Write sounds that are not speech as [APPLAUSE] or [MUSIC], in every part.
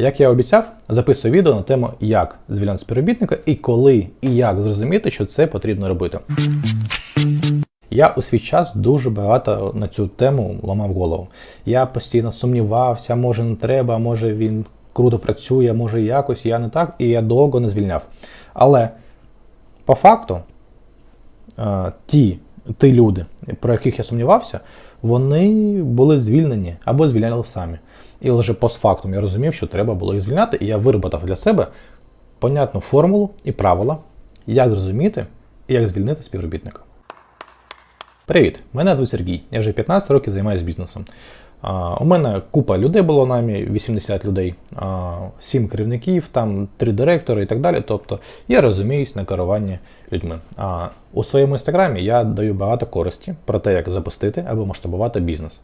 Як я обіцяв, записую відео на тему, як звільняти співробітника і коли і як зрозуміти, що це потрібно робити. Я у свій час дуже багато на цю тему ламав голову. Я постійно сумнівався, може не треба, може він круто працює, може якось я не так, і я довго не звільняв. Але по факту, е, ті, ті люди, про яких я сумнівався, вони були звільнені або звільняли самі. І лише постфактум я розумів, що треба було їх звільняти, і я вироботав для себе понятну формулу і правила, як зрозуміти і як звільнити співробітника. Привіт! Мене звуть Сергій. Я вже 15 років займаюся бізнесом. А, у мене купа людей було намі, 80 людей, а, 7 керівників, там 3 директори і так далі. Тобто я розуміюсь на керуванні людьми. А, у своєму інстаграмі я даю багато користі про те, як запустити або масштабувати бізнес.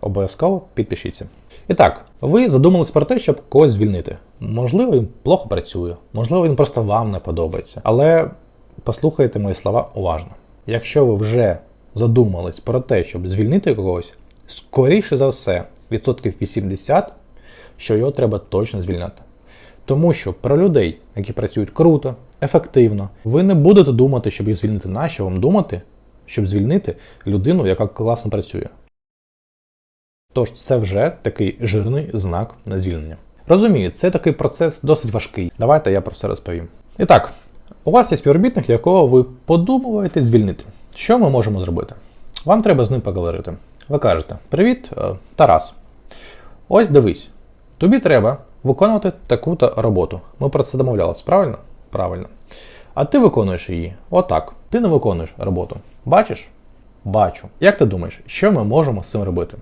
Обов'язково підпишіться. І так, ви задумались про те, щоб когось звільнити. Можливо, він плохо працює, можливо, він просто вам не подобається. Але послухайте мої слова уважно. Якщо ви вже задумались про те, щоб звільнити когось, скоріше за все, відсотків 80, що його треба точно звільняти. Тому що про людей, які працюють круто, ефективно, ви не будете думати, щоб їх звільнити. Нащо вам думати, щоб звільнити людину, яка класно працює? Тож це вже такий жирний знак на звільнення. Розумію, це такий процес досить важкий. Давайте я про це розповім. І так, у вас є співробітник, якого ви подумуєте звільнити. Що ми можемо зробити? Вам треба з ним поговорити. Ви кажете: Привіт, е, Тарас. Ось дивись, тобі треба виконувати таку-то роботу. Ми про це домовлялися, правильно? Правильно. А ти виконуєш її отак. Ти не виконуєш роботу. Бачиш? Бачу. Як ти думаєш, що ми можемо з цим робити?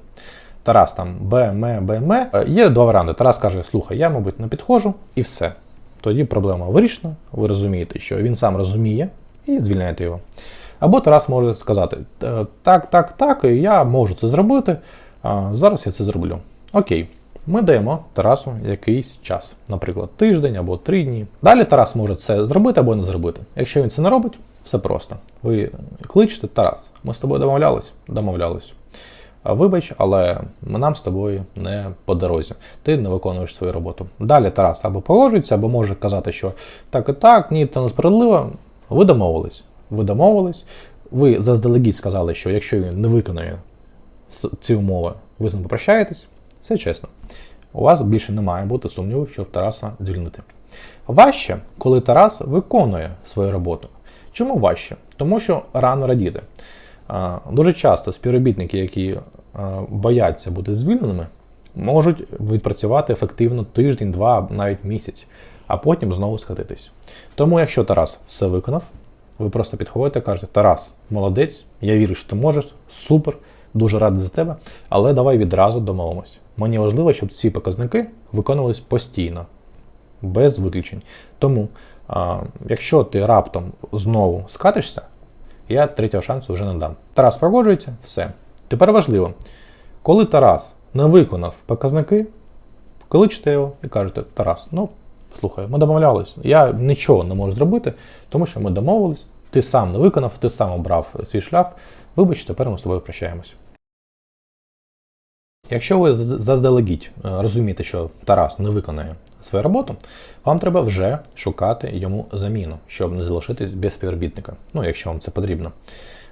Тарас там Б, М, Б, М. Е, Є два варіанти. Тарас каже: слухай, я, мабуть, не підходжу, і все. Тоді проблема вирішена. Ви розумієте, що він сам розуміє, і звільняєте його. Або Тарас може сказати: «Е, так, так, так, я можу це зробити. Зараз я це зроблю. Окей. Ми даємо Тарасу якийсь час, наприклад, тиждень або три дні. Далі Тарас може це зробити або не зробити. Якщо він це не робить, все просто. Ви кличете Тарас. Ми з тобою домовлялись? Домовлялись. Вибач, але нам з тобою не по дорозі. Ти не виконуєш свою роботу. Далі Тарас або погоджується, або може казати, що так і так, ні, це несправедливо. Ви домовились. Ви домовились. Ви заздалегідь сказали, що якщо він не виконує ці умови, ви з ним попрощаєтесь. Все чесно. У вас більше не має бути сумнівів, щоб Тараса звільнити. Важче, коли Тарас виконує свою роботу. Чому важче? Тому що рано радіти. Дуже часто співробітники, які бояться бути звільненими, можуть відпрацювати ефективно тиждень, два, навіть місяць, а потім знову схотитись. Тому, якщо Тарас все виконав, ви просто підходите і кажете: Тарас, молодець, я вірю, що ти можеш, супер, дуже радий за тебе, але давай відразу домовимось. Мені важливо, щоб ці показники виконувались постійно, без виключень. Тому, якщо ти раптом знову скатишся, я третього шансу вже не дам. Тарас погоджується, все. Тепер важливо, коли Тарас не виконав показники, кличте його і кажете, Тарас, ну слухай, ми домовлялись, я нічого не можу зробити, тому що ми домовились, ти сам не виконав, ти сам обрав свій шлях. Вибач, тепер ми з тобою прощаємось. Якщо ви заздалегідь е, розумієте, що Тарас не виконає свою роботу, вам треба вже шукати йому заміну, щоб не залишитись без співробітника, ну якщо вам це потрібно.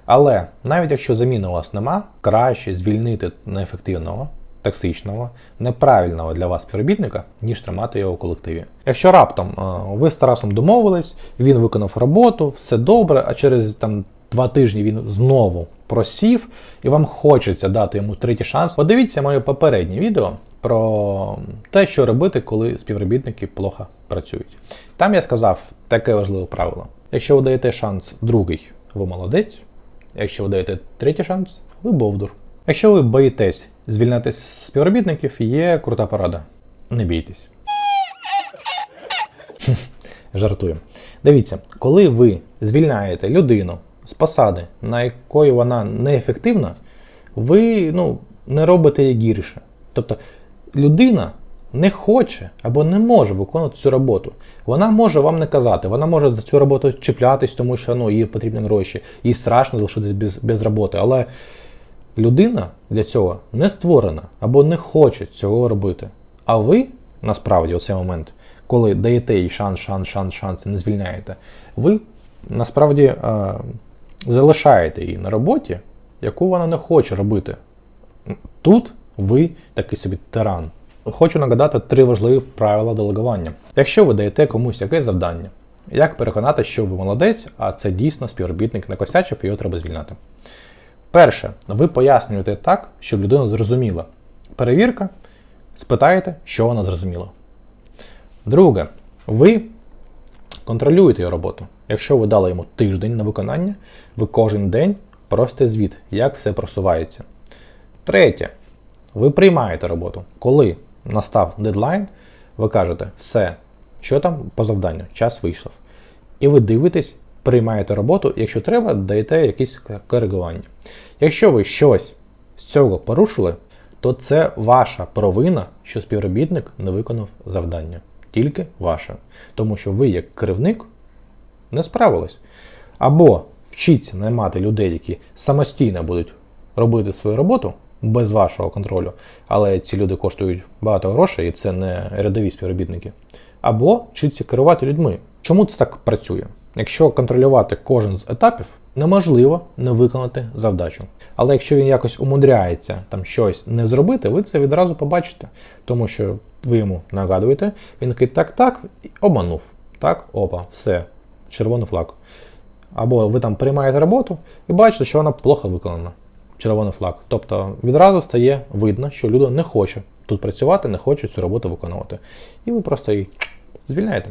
Але навіть якщо заміни у вас нема, краще звільнити неефективного, токсичного, неправильного для вас співробітника, ніж тримати його у колективі. Якщо раптом е, ви з Тарасом домовились, він виконав роботу, все добре, а через там два тижні він знову просів, і вам хочеться дати йому третій шанс. Подивіться моє попереднє відео про те, що робити, коли співробітники плохо працюють. Там я сказав таке важливе правило: якщо ви даєте шанс другий, ви молодець. Якщо ви даєте третій шанс, ви бовдур. Якщо ви боїтесь звільняти співробітників, є крута порада. Не бійтесь. [LAUGHS] Жартую. Дивіться, коли ви звільняєте людину з посади, на якої вона неефективна, ви ну, не робите її гірше. Тобто людина не хоче або не може виконувати цю роботу. Вона може вам не казати, вона може за цю роботу чіплятись, тому що ну, їй потрібні гроші, їй страшно залишитись без, без роботи. Але людина для цього не створена або не хоче цього робити. А ви насправді оцей момент, коли даєте їй шанс, шанс, шанс, шанс не звільняєте, ви насправді е, залишаєте її на роботі, яку вона не хоче робити. Тут ви такий собі тиран. Хочу нагадати три важливі правила делегування. Якщо ви даєте комусь якесь завдання, як переконати, що ви молодець, а це дійсно співробітник накосячив і його треба звільняти. Перше, ви пояснюєте так, щоб людина зрозуміла. Перевірка, спитаєте, що вона зрозуміла. Друге, ви контролюєте його роботу. Якщо ви дали йому тиждень на виконання, ви кожен день простите звіт, як все просувається. Третє, ви приймаєте роботу. Коли настав дедлайн, ви кажете, все, що там по завданню, час вийшов. І ви дивитесь, приймаєте роботу, якщо треба, даєте якісь коригування. Якщо ви щось з цього порушили, то це ваша провина, що співробітник не виконав завдання. Тільки ваша. Тому що ви, як керівник, не справились. Або вчіться наймати людей, які самостійно будуть робити свою роботу без вашого контролю, але ці люди коштують багато грошей, і це не рядові співробітники. Або вчіться керувати людьми. Чому це так працює? Якщо контролювати кожен з етапів, неможливо не виконати завдачу. Але якщо він якось умудряється там щось не зробити, ви це відразу побачите, тому що ви йому нагадуєте, він такий так-так, і обманув. Так, опа, все, червоний флаг. Або ви там приймаєте роботу і бачите, що вона плохо виконана. Червоний флаг. Тобто відразу стає видно, що людина не хоче тут працювати, не хоче цю роботу виконувати. І ви просто її звільняєте.